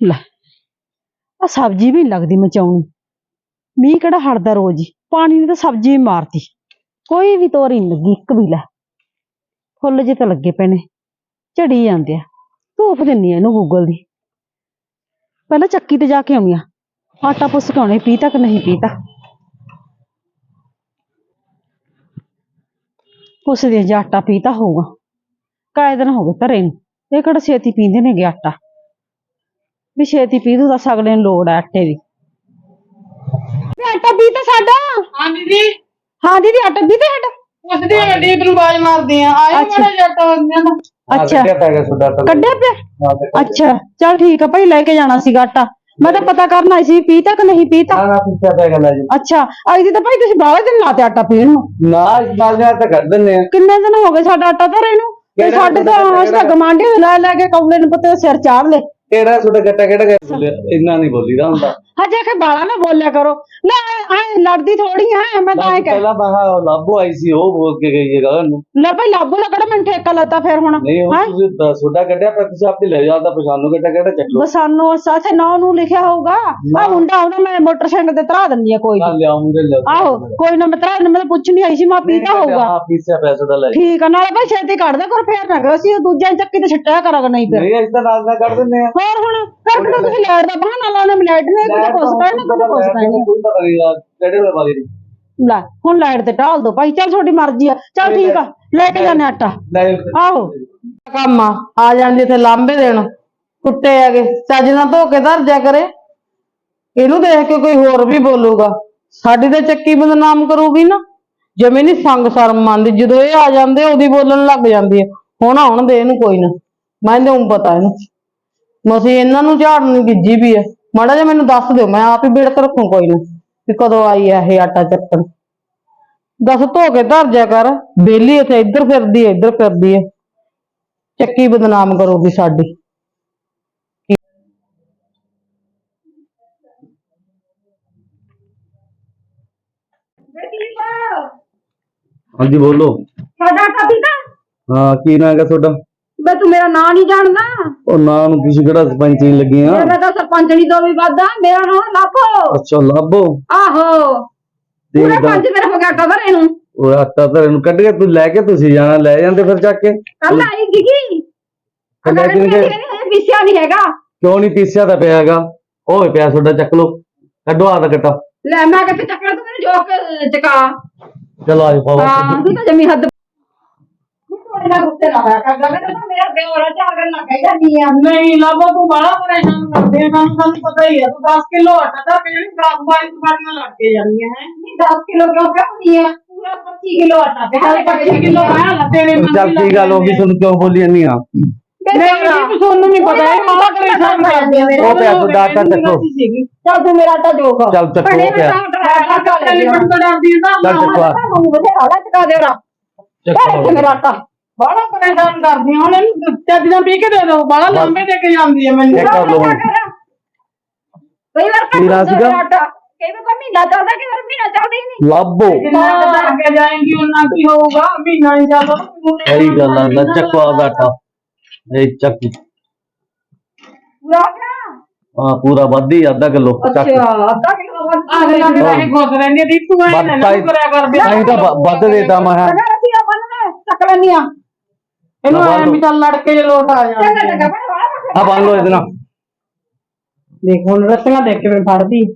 ਲੈ ਆ ਸਬਜ਼ੀ ਵੀ ਨੀ ਲੱਗਦੀ ਮਚਾਉਣੀ ਮੀਂਹ ਕਿਹੜਾ ਹਟਦਾ ਰੋਜ਼ ਹੀ। ਪਾਣੀ ਨੇ ਤਾਂ ਸਬਜ਼ੀ ਵੀ ਮਾਰਤੀ। ਕੋਈ ਵੀ ਤੋਰੀ ਨੀ ਲੱਗੀ, ਇੱਕ ਵੀ ਲੈ। ਫੁੱਲ ਜੇ ਤਾਂ ਲੱਗੇ ਪਏ ਨੇ। ਝੜੀ ਜਾਂਦੇ ਆ। ਧੂਪ ਦਿੰਨੀ ਆ ਇਹਨੂੰ ਗੂਗਲ ਦੀ। ਪਹਿਲਾਂ ਚੱਕੀ ਤੇ ਜਾ ਕੇ ਆਉਣੀ ਆ। ਆਟਾ ਪੁੱਸ ਕੇ ਆਉਣੇ, ਪੀਤਾ ਕਿ ਨਹੀਂ ਪੀਤਾ? ਪੁੱਛਦੇ ਜੇ ਆਟਾ ਪੀਤਾ ਹੋਊਗਾ। ਕਾਇ ਦਿਨ ਹੋ ਗਏ ਧਰੇ ਨੂੰ। ਇਹ ਕਿਹੜਾ ਛੇਤੀ ਪੀਂਦੇ ਨੇਗੇ ਆਟਾ? ਵੀ ਛੇਤੀ ਪੀ ਦੂ ਤਾਂ ਅਗਲੇ ਨੂੰ ਲੋੜ ਆ ਆਟੇ ਦੀ। ਵੀ ਆਟਾ ਪੀਤਾ ਸਾਡਾ। ਹਾਂ ਦੀਦੀ। ਹਾਂ ਦੀਦੀ ਆਟਾ ਪੀਤਾ ਸਾਡਾ। ਪੁੱਛਦੀ ਆ ਗੱਡੀ ਨੂੰ ਆਵਾਜ਼ ਮਾਰਦੀ ਆ। ਆਏ ਅੱਛਾ। ਮੇਰਾ ਜੱਟ ਦਾ। ਅੱਛਾ। ਪੈ ਗਿਆ ਤੁਹਾਡਾ ਤਾਂ ਕੱਢਿਆ ਪਿਆ? ਅੱਛਾ ਚਲ ਠੀਕ ਆ ਭਾਈ ਲੈ ਕੇ ਜਾਣਾ ਸੀਗਾ ਆਟਾ। ਮੈਂ ਤਾਂ ਪਤਾ ਕਰਨ ਆਈ ਸੀ ਪੀਤਾ ਕਿ ਨਹੀਂ ਪੀਤਾ? ਨਾ ਨਾ ਪਿੱਛੇ ਪੈ ਗਿਆ ਲੈ ਜੀ। ਅੱਛਾ ਅੱਜ ਦੀ ਤਾਂ ਭਾਈ ਤੁਸੀਂ ਬਾਹਲੇ ਦਿਨ ਲਾਤੇ ਆਟਾ ਪੀਣ ਨੂੰ। ਨਾ ਇਸ ਬਾਲ ਤਾਂ ਕੱਢ ਦਿੰਨੇ ਆ। ਕਿੰਨੇ ਦਿਨ ਹੋ ਗਏ ਸਾਡਾ ਆਟਾ ਧਰੇ ਨੂੰ? ਤੇ ਕਿਹੜਾ ਸਾਡੇ ਤਾਂ ਤਾਂ ਗਮਾਂਢੀ ਲੈ ਲੈ ਕੇ ਕੌਲੇ ਨੂੰ ਪਤਾ ਸਿਰ ਚਾੜ ਲੈ ਕਿਹੜਾ ਤੁਹਾਡਾ ਗੱਟਾ ਕਿਹੜਾ ਗਿਆ? ਬੋਲਿਆ ਇੰਨਾ ਨਹੀਂ ਬੋਲੀਦਾ ਹੁੰਦਾ। ਹਜੇ ਕਿ ਬਾਲਾ ਨਾ ਬੋਲਿਆ ਕਰੋ। ਲੈ ਐ ਲੜਦੀ ਥੋੜੀ ਆ ਮੈਂ ਤਾਂ ਐ ਕਹਿ ਪਹਿਲਾਂ ਬਾਹਾ ਲਾਭੋ ਆਈ ਸੀ ਉਹ ਬੋਲ ਕੇ ਗਈ ਹੈਗਾ ਉਹਨੂੰ ਲੈ ਭਾਈ ਲਾਬੂ ਨਾ ਕਿਹੜਾ ਮੈਨੂੰ ਠੇਕਾ ਲੱਤਾ ਫਿਰ ਹੁਣ? ਨਹੀਂ ਉਹ ਹੈਂ? ਤੁਸੀਂ ਦੱਸ, ਤੁਹਾਡਾ ਕੱਢਿਆ ਪਰ ਤੁਸੀਂ ਆਪੇ ਲੈ ਜਾਂਦਾ ਪਛਾਣੋ ਗੱਟਾ ਕਿਹੜਾ ਚੱਕ ਲਓ। ਬਸ ਸਾਨੂੰ ਸਾਥੇ ਨਾਂ ਨੂੰ ਲਿਖਿਆ ਹੋਊਗਾ। ਆ ਨਾ। ਮੁੰਡਾ ਉਹਦਾ ਮੈਂ ਮੋਟਰਸਾਈਕਲ ਤੇ ਤਰਾ ਦਿੰਦੀ ਆ ਕੋਈ ਨਾ ਨੀ। ਲਿਆਉਂਗੇ ਲੈ ਆਹੋ ਕੋਈ ਨਾ ਮੈਂ ਤਰਾ ਦਿੰਦੀ ਮੈਂ ਤਾਂ ਪੁੱਛ ਨਹੀਂ ਆਈ ਸੀ ਮੈਂ ਪੀਤਾ ਹੋਊਗਾ। ਹਾਂ ਪੀਸਿਆ ਪੈਸਾ ਦਾ ਲੈ ਠੀਕ ਆ ਨਾਲੇ ਭਾਈ ਛੇਤੀ ਕੱਢ ਦੇ ਕਰ ਫੇਰ ਨਾ ਕਰੋ। ਸੀ ਦੂਜਿਆਂ ਦੀ ਚੱਕੀ ਤੇ ਛੱਟਿਆ ਕਰਾਂਗਾ ਨਹੀਂ ਫਿਰ ਨਹੀਂ ਇਸ ਤਾਂ ਨਾਲ ਨਾਲ ਕੱਢ ਦਿੰਨੇ ਆ। ਹੋਰ ਹੁਣ ਫਿਰ ਕਿਤੇ ਤੁਸੀਂ ਲਾਈਟ ਦਾ ਬਹਾਨਾ ਲਾਉਣਾ ਮੈਂ ਲਾਈਟ ਨੇ ਕਿਤੇ ਕੁਛ ਕਹਿਣਾ ਕਿਤੇ ਕੁਛ ਕਹਿਣਾ ਕੋਈ ਪਤਾ ਨਹੀਂ ਯਾਰ ਕਿਹੜੇ ਵੇਲੇ ਵਾਲੀ ਦੀ ਲੈ ਹੁਣ ਲਾਈਟ ਤੇ ਢਾਲ ਦੋ ਭਾਈ ਚੱਲ ਤੁਹਾਡੀ ਮਰਜ਼ੀ ਆ। ਚੱਲ ਠੀਕ ਆ ਲੈ ਕੇ ਜਾਣੇ ਆਟਾ। ਆਹੋ। ਕੰਮ ਆ ਆ ਜਾਂਦੀ ਇੱਥੇ ਲਾਂਬੇ ਦੇਣ। ਕੁੱਟੇ ਹੈਗੇ ਚੱਜ ਨਾਲ ਧੋ ਕੇ ਧਰ ਜਾ ਕਰੇ। ਇਹਨੂੰ ਦੇਖ ਕੇ ਕੋਈ ਹੋਰ ਵੀ ਬੋਲੂਗਾ। ਸਾਡੀ ਤਾਂ ਚੱਕੀ ਬਦਨਾਮ ਕਰੂਗੀ ਨਾ। ਜਮੇ ਨਹੀਂ ਸੰਗ ਸ਼ਰਮ ਮੰਨਦੀ। ਜਦੋਂ ਇਹ ਆ ਜਾਂਦੇ ਉਹਦੀ ਬੋਲਣ ਲੱਗ ਜਾਂਦੀ ਹੈ। ਹੁਣ ਆਉਣ ਦੇ ਇਹਨੂੰ ਕੋਈ ਨਾ। ਮੈਂ ਪਤਾ ਇਹਨੂੰ। ਮਸੀਂ ਇਹਨਾਂ ਨੂੰ ਝਾੜਨ ਨੂੰ ਗਿੱਜੀ ਵੀ ਹੈ ਮਾੜਾ ਜਿਹਾ ਮੈਨੂੰ ਦੱਸ ਦਿਓ ਮੈਂ ਆਪ ਹੀ ਬਿੜਕ ਰੱਖੂ ਕੋਈ ਨਾ ਵੀ ਕਦੋਂ ਆਈ ਹੈ ਇਹ ਆਟਾ ਚੱਕਣ। ਦੱਸ ਧੋ ਕੇ ਧਰ ਜਾ ਕਰ ਬੇਲੀ ਇੱਥੇ ਇੱਧਰ ਫਿਰਦੀ ਹੈ ਇੱਧਰ ਫਿਰਦੀ ਹੈ ਚੱਕੀ ਬਦਨਾਮ ਕਰੂਗੀ ਸਾਡੀ। ਹਾਂਜੀ ਬੋਲੋ। ਸਾਡਾ ਪੀਤਾ? ਹਾਂ ਕੀ ਨਾਂ ਹੈਗਾ ਤੁਹਾਡਾ? ਬੇ ਤੂੰ ਮੇਰਾ ਨਾਂ ਨਹੀਂ ਜਾਣਦਾ। ਉਹ ਨਾਂ ਨੂੰ ਤੁਸੀਂ ਕਿਹੜਾ ਸਰਪੰਚ ਨਹੀਂ ਲੱਗੀਆਂ? ਮੈਂ ਤਾਂ ਸਰਪੰਚ ਨਹੀਂ ਤੋਂ ਵੀ ਵੱਧਾ ਮੇਰਾ ਨਾਂ ਲਾਪੋ ਅੱਛਾ ਲੱਭੋ। ਆਹੋ। ਪੂਰਾ ਦਾ- ਪੰਜ ਮੇਰਾ ਹੋ ਗਿਆ ਆਟਾ ਧਰੇ ਨੂੰ। ਉਹ ਆਟਾ ਤਾਂ ਇਹਨੂੰ ਕੱਢ ਕੇ ਤੂੰ ਲੈ ਕੇ ਤੁਸੀਂ ਜਾਣਾ ਲੈ ਜਾਂਦੇ ਫਿਰ ਚੱਕ ਕੇ। ਕੱਲ ਆਈ ਗਿਗੀ ਕੱਢਿਆ ਅਗਰ ਕਿਹਨੇ ਕਿਹਨੇ ਕਿ- ਪੀਸਿਆ ਨਹੀਂ ਹੈਗਾ। ਕਿਉਂ ਨਹੀਂ ਪੀਸਿਆ ਤਾਂ ਪਿਆ ਹੈਗਾ। ਉਹ ਵੀ ਪਿਆ ਤੁਹਾਡਾ ਚੱਕ ਲਓ। ਕੱਢੋ ਆਦਾ ਕੱਟਾ। ਲੈ ਮੈਂ ਕਿੱਥੇ ਚੱਕਣਾ ਤੂੰ ਮੈਨੂੰ ਜੋਕ ਚਕਾ। ਚਲੋ ਆਜੋ ਪਾਓ। ਹਾਂ ਤੂੰ ਤਾਂ ਜਮੀ ਹੱਦ ਮੇਰਾ ਗੁੱਸੇ ਨਾ ਹੋਇਆ ਕਰ ਮੈਂ ਤਾਂ ਮੇਰਾ ਬੇਵਰਾ ਚਾਗਣ ਲੱਗ ਗਈ ਜਾਂਦੀ ਆ ਨਹੀਂ ਲਾਭਾ ਤੂੰ ਬੜਾ ਪਰੇਸ਼ਾਨ ਕਰਦੀ ਹੈ ਸਾਨੂੰ ਸਾਨੂੰ ਪਤਾ ਹੀ ਹੈ ਤੂੰ 10 ਕਿਲੋ ਆਟਾ ਤਾਂ ਫਿਰ 10 22 ਸਵਾਰੀਆਂ ਲੱਗ ਕੇ ਜਾਂਦੀਆਂ ਹੈ ਨਹੀਂ 10 ਕਿਲੋ ਕਿਉਂ ਪਿਆ ਹੁੰਦੀ ਆ ਪੂਰਾ 25 ਕਿਲੋ ਆਟਾ ਪਿਆ ਚੱਲ 25 ਕਿਲੋ ਆਇਆ ਲਾ ਤੇਰੇ ਮਨ ਚੱਲ ਕੀ ਗੱਲ ਹੋ ਗਈ ਤੁਹਾਨੂੰ ਕਿਉਂ ਬੋਲੀ ਜਾਂਦੀ ਆ ਨਹੀਂ ਨਹੀਂ ਤੁਹਾਨੂੰ ਨਹੀਂ ਪਤਾ ਇਹ ਬੜਾ ਪਰੇਸ਼ਾਨ ਕਰਦੀ ਹੈ ਉਹ ਪਿਆ ਤੁਹਾਡਾ ਆਟਾ ਚੱਕੋ ਚੱਲ ਤੂੰ ਮੇਰਾ ਆਟਾ ਜੋਕ ਚੱਲ ਚੱਕੋ ਉਹ ਪਿਆ ਟੈਲੀਫੋਨ ਤੋਂ ਡਰਦੀ ਹੈ ਤਾਂ ਚੱਲ ਚੱਕੋ ਆ। ਹੁਣ ਬਥੇਰਾ ਲੈ ਚਕਾ ਦੇਣਾ ਚੱਕੋ ਇੱਥੇ ਮੇਰਾ ਆਟਾ ਬੜਾ ਪਰੇਸ਼ਾਨ ਕਰਦੀ ਹੈ ਹੁਣ ਇਹਨੂੰ ਚੱਜ ਨਾਲ ਪੀ ਕੇ ਦੇ ਦੋ ਬੜਾ ਲੰਬੇ ਦੇ ਕੇ ਜਾਂਦੀ ਹੈ ਮੈਨੂੰ ਇੱਕ ਕਰ ਲਓ ਹੁਣ। ਕਈ ਵਾਰ ਕੀ ਨਾਂ ਸੀਗਾ? ਆਟਾ ਕਈ ਵਾਰ ਤਾਂ ਮਹੀਨਾ ਚੱਲਦਾ ਕਈ ਵਾਰ ਮਹੀਨਾ ਚੱਲਦਾ ਹੀ ਨਹੀਂ ਲੱਭੋ ਜਿੰਨਾ ਕੁ ਧਰ ਕੇ ਜਾਏਂਗੀ ਉਹਨਾਂ ਕੀ ਹੋਊਗਾ ਮਹੀਨਾ ਨਹੀਂ ਚੱਲਦਾ ਸਹੀ ਗੱਲ ਆ ਲੈ ਚੱਕੋ ਆਦਾ ਆਟਾ ਇਹ ਚੱਕ ਪੂਰਾ ਹੋ ਗਿਆ ਆ ਪੂਰਾ ਵੱਧੀ ਅੱਧਾ ਕਿਲੋ ਚੱਕ ਅੱਛਾ ਅੱਧਾ ਕਿਲੋ ਵੱਧ ਆਹ ਨਾ ਵੀ ਖੁਸ਼ ਰਹਿੰਦੀ ਹੈ ਦੀਪ ਤੂੰ ਐ ਨਾ ਨਾ ਕਰਿਆ ਕਰ ਦੇ ਤਾਂ ਹੀ ਤਾਂ ਵ- ਵੱਧ ਦੇਤਾ ਮੈਂ ਕਿਹਾ। ਅਗਰ ਅਸੀਂ ਆਪਾਂ ਨੇ ਚੱਕ ਲੈਣੀ ਆ ਇਹਨੂੰ ਐ ਵੀ ਚੱਲ ਲੜ ਕੇ ਜੇ ਲੋਟ ਆ ਚੰਗਾ ਜਾਣਾ ਚੰਗਾ ਬੜਾ ਵਾਲਾ ਆ ਬੰਨ ਲਓ ਇਹਦੇ ਨਾਲ। ਦੇਖ ਹੁਣ ਰੱਸੀਆਂ ਦੇਖ ਕੇ ਮੈਂ ਫੜਦੀ।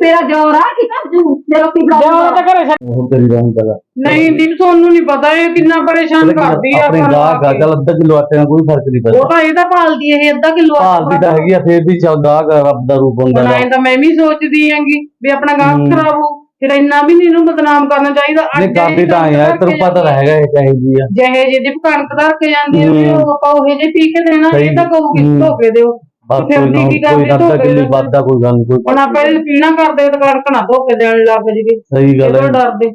ਮੇਰਾ ਜੋਰ ਆ ਕਿ ਕਰ ਜੂ ਜੇ ਲੋਕੀ ਜਾ ਉਹ ਤਾਂ ਘਰੇ ਛੱਡ- ਹੁਣ ਤੇਰੀ ਰਹਿਣ ਜਗਾ ਨਹੀਂ ਦੀਪ ਤੁਹਾਨੂੰ ਨਹੀਂ ਪਤਾ ਇਹ ਕਿੰਨਾ ਪਰੇਸ਼ਾਨ ਕਰਦੀ ਆ ਆਪਣੀ ਆਪਾਂ ਨੂੰ। ਗਾਹ ਗਾ ਚੱਲ ਅੱਧਾ ਕਿਲੋ ਆਟੇ ਨਾਲ ਕੋਈ ਫ਼ਰਕ ਨਹੀਂ ਪੈਂਦਾ। ਉਹ ਤਾਂ ਇਹਦਾ ਪਾਲਦੀ ਇਹ ਅੱਧਾ ਕਿਲੋ ਭਾਲਦੀ ਤਾਂ ਹੈਗੀ ਆ ਫੇਰ ਵੀ ਚੱਲ ਗਾਹ ਰੱਬ ਦਾ ਰੂਪ ਹੁੰਦਾ ਬਣਾਏ ਗਾ। ਤਾਂ ਮੈਂ ਵੀ ਸੋਚਦੀ ਆਂਗੀ ਵੀ ਆਪਣਾ ਗਾਹਕ ਹੂੰ। ਖਰਾਬ ਹੋ ਫਿਰ ਇੰਨਾ ਵੀ ਨਹੀਂ ਇਹਨੂੰ ਬਦਨਾਮ ਕਰਨਾ ਚਾਹੀਦਾ ਨਹੀਂ ਕਰਦੀ ਤਾਂ ਆਇਆ ਤੈਨੂੰ ਪਤਾ ਤਾਂ ਹੈਗਾ ਇਹ ਕਹੇ ਜੀ ਆ ਜਿਹੇ ਜਿਹੇ ਦੀ ਕਣਕ ਧਰ ਕੇ ਜਾਂਦੀ ਵੀ ਹੂੰ। ਉਹ ਆਪਾਂ ਉਹੇ ਜੇ ਪੀ ਕੇ ਦੇਣਾ। ਇਹ ਤਾਂ ਕਹੂਗੀ ਹੂੰ। ਧੋ ਕੇ ਦਿਓ ਬਸ ਫਿਰ ਕੋਈ ਨਾ ਕੀ ਕੀ ਕੋਈ ਕਰਦੇ ਅੱਧਾ ਧੋ ਕੇ ਕਿਲੋ ਦਿਓ। ਵਾਧਾ ਕੋਈ ਗੱਲ ਨੀ ਕੋਈ ਹੁਣ ਆਪਾਂ ਇਹ ਪੀਣਾ ਕਰਦੇ ਤਾਂ ਕਣਕ ਨਾ ਧੋ ਕੇ ਦੇਣ ਲੱਗ ਜੀਗੇ ਸਹੀ ਗੱਲ ਹੈ ਡਰਦੇ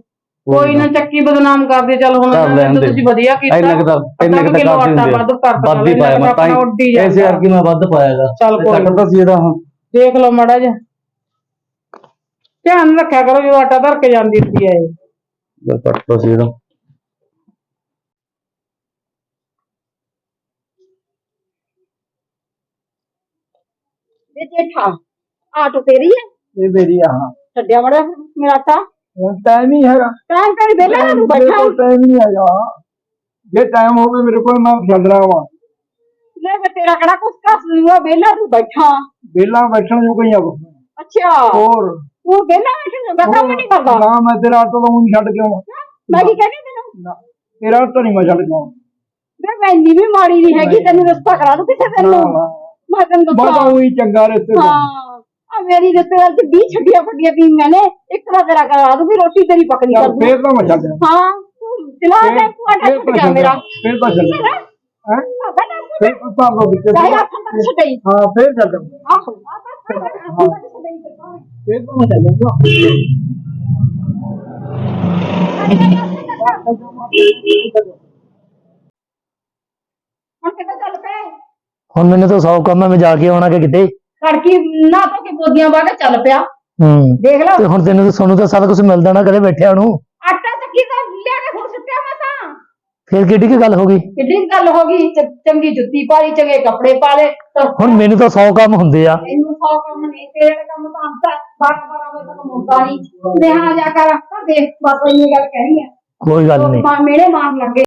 ਕੋਈ ਨਾ ਚੱਕੀ ਬਦਨਾਮ ਕਰਦੇ ਚੱਲ ਹੁਣ। ਤੁਸੀਂ ਵਧੀਆ ਕੀਤਾ ਇੰਨਾ ਕੁ ਤਾਂ ਕੁ ਤਾਂ ਵੱਧ ਪਾਇਆ ਮੈਂ ਤਾਂ ਆਪਣਾ ਉੱਡੀ ਹੀ ਜਾਂਦਾ। ਐਸੇ ਕਰਕੇ ਮੈਂ ਵੱਧ ਪਾਇਆਗਾ ਚੱਲ ਕੋਈ ਨੀ। ਕੱਟਦਾ ਸੀ ਇਹਦਾ ਦੇਖ ਲਓ ਮੜਾ ਜਿਹਾ ਧਿਆਨ ਰੱਖਿਆ ਕਰੋ ਜਦੋਂ ਆਟਾ ਧਰ ਕੇ ਜਾਂਦੀ ਹੁੰਦੀ ਹੈ ਇਹ। ਕੱਟਦਾ ਸੀ ਇਹਦਾ। ਵੇ ਜੇਠਾ ਆਟੋ ਤੇਰੀ ਹੈ ਇਹ ਮੇਰੀ ਆ ਹਾਂ। ਛੱਡਿਆ ਮੜਾ ਮੇਰਾ ਆਟਾ? ਹੁਣ ਟਾਈਮ ਹੀ ਹੈਗਾ। ਟਾਈਮ ਕਰ ਵੇਲਾ ਤੂੰ ਮੇਰੇ ਬੈਠਾ। ਕੋਲ ਟਾਈਮ ਨਹੀਂ ਹੈਗਾ ਜੇ ਟਾਈਮ ਹੋਵੇ ਮੇਰੇ ਕੋਲ ਮੈਂ ਛੱਡ ਰਹਾ ਲੈ ਮੈਂ ਤੇਰਾ ਕਿਹੜਾ ਕੁਛ ਕੱਸ ਲੂਆ ਵੇਲਾ ਤੂੰ ਬੈਠਾ। ਵਿਹਲਾ ਬੈਠਣ ਨੂੰ ਕੋਈ ਆ ਅੱਛਾ। ਹੋਰ ਤੂੰ ਵੇਲਾ ਬੈਠਣ ਨੂੰ ਕੰਮ ਨਹੀਂ ਕਰਦਾ। ਨਾ ਮੈਂ ਤੇਰਾ ਆਟੋ ਤਾਂ ਊਂ ਛੱਡ ਕੇ ਆਵਾਂ ਮੈਂ ਕੀ ਕਹਿੰਦੀ ਤੈਨੂੰ? ਤੇਰਾ ਆਟੋ ਨਹੀਂ ਮੈਂ ਛੱਡ ਕੇ ਵੇ ਮੈਂ ਇੰਨੀ ਵੀ ਮਾੜੀ ਨਹੀਂ ਹੈਗੀ ਤੈਨੂੰ ਰਸਤਾ ਕਰਾ ਦੂੰ ਕਿਸੇ ਦਿਨ ਨਾ ਮੈਂ ਤੈਨੂੰ ਦੱਸਾਂ। ਉਹੀ ਚੰਗਾ ਰਿਸ਼ਤੇ ਹਾਂ ਆ ਮੇਰੀ ਰਿਸ਼ਤੇਦਾਰ ਚ 20 ਛੱਡੀਆਂ ਫੱਡੀਆਂ ਪੀਂਗਾਂ ਨੇ ਇੱਕ ਦਾ ਤੇਰਾ ਕਰਾ ਦੂੰਗੀ ਰੋਟੀ ਤੇਰੀ ਪੱਕਣੀ ਕਰ ਦੂੰ। ਫੇਰ ਤਾਂ ਮੈਂ ਛੱਡ ਆਵਾਂ ਹਾਂ ਤੂੰ ਚਲਾ ਦੇ ਤੂੰ ਫੇਰ ਛੱਡ ਤਾਂ ਛੱਡ ਮੇਰਾ। ਫੇਰ ਤਾਂ ਛੱਡ ਆਵਾਂ। ਹੈਂ? ਫੇਰ ਤਾਂ ਭਾਵ ਗਿਆ ਛੱਡਈ ਹਾਂ ਫੇਰ ਛੱਡ ਆਵਾਂ। ਆਹੋ ਹੁਣ ਕਿੱਥੇ ਚੱਲ ਪਏ ਹੁਣ ਮੈਨੂੰ ਤਾਂ ਸੌ ਕੰਮ ਹੈ ਮੈਂ ਜਾ ਕੇ ਆਉਣਾ ਕਿ ਕਿਤੇ। ਖੜਕੀ ਨਾ ਤੋਂ ਕਿ ਬੋਦੀਆਂ ਕੇ ਚੱਲ ਪਿਆ। ਹੂੰ। ਦੇਖ ਲਓ। ਤੇ ਹੁਣ ਤੈਨੂੰ ਤਾਂ ਸੋਨੂੰ ਤਾਂ ਸਾਰਾ ਕੁਝ ਮਿਲਦਾ ਨਾ ਕਦੇ ਬੈਠਿਆ ਨੂੰ ਆਟਾ ਚੱਕੀ ਦਾ ਲਿਆ ਕੇ ਹੁਣ ਸੁੱਟਿਆ ਮੈਂ ਤਾਂ ਫਿਰ ਕਿੱਡੀ ਕੀ ਗੱਲ ਹੋ ਗਈ? ਕਿੱਡੀ ਕੁ ਗੱਲ ਹੋ ਗਈ? ਚ- ਚੰਗੀ ਜੁੱਤੀ ਪਾਈ ਚੰਗੇ ਕੱਪੜੇ ਪਾ ਤਾਂ ਹੁਣ ਮੈਨੂੰ ਤਾਂ ਸੌ ਕੰਮ ਹੁੰਦੇ ਆ। ਇਹਨੂੰ ਸੌ ਕੰਮ ਨਹੀਂ ਤੇਰੇ ਵਾਲੇ ਕੰਮ ਤਾਂ ਆਂਦਾ 12 12 ਵਜੇ ਤੱਕ ਮੁੱਕਦਾ ਨਹੀਂ। ਦੇਹਾ ਜਾ ਕਰ ਤਾਂ ਦੇਖ ਬਾਬਾ ਇਹ ਗੱਲ ਕਹਿਣੀ ਹੈ ਕੋਈ ਗੱਲ ਨਹੀਂ। ਮਾਂ ਮੇਰੇ ਮਾਰ ਲੱਗੇ।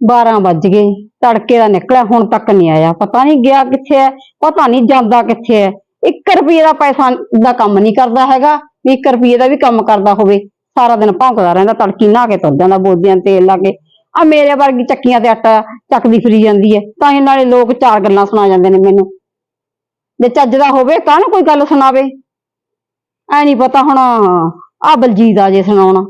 12 ਵੱਜ ਗਏ ਤੜਕੇ ਦਾ ਨਿਕਲਿਆ ਹੁਣ ਤੱਕ ਨਹੀਂ ਆਇਆ। ਪਤਾ ਨਹੀਂ ਗਿਆ ਕਿੱਥੇ ਹੈ ਪਤਾ ਨਹੀਂ ਜਾਂਦਾ ਕਿੱਥੇ ਹੈ। 1 ਰੁਪਏ ਦਾ ਪੈਸਾ ਦਾ ਕੰਮ ਨਹੀਂ ਕਰਦਾ ਹੈਗਾ ਵੀ 1 ਰੁਪਏ ਦਾ ਵੀ ਕੰਮ ਕਰਦਾ ਹੋਵੇ। ਸਾਰਾ ਦਿਨ ਭੌਂਕਦਾ ਰਹਿੰਦਾ, ਤੜਕੀ ਨਹਾ ਕੇ ਤੁਰ ਜਾਂਦਾ, ਬੋਦੀਆਂ ਤੇਲ ਲਾ ਕੇ। ਆ ਮੇਰੇ ਵਰਗੀ ਚੱਕੀਆਂ ਤੇ ਆਟਾ ਚੱਕਦੀ ਫਿਰੀ ਜਾਂਦੀ ਹੈ ਤਾਂ ਇਹ ਨਾਲੇ ਲੋਕ ਚਾਰ ਗੱਲਾਂ ਸੁਣਾ ਜਾਂਦੇ ਨੇ ਮੈਨੂੰ। ਜੇ ਚੱਜ ਦਾ ਹੋਵੇ ਕਾਹਨੂੰ ਕੋਈ ਗੱਲ ਸੁਣਾਵੇ। ਐ ਨਹੀਂ ਪਤਾ ਹੁਣ ਆ ਬਲਜੀਤ ਆ ਜੇ ਸੁਣਾਉਣਾ।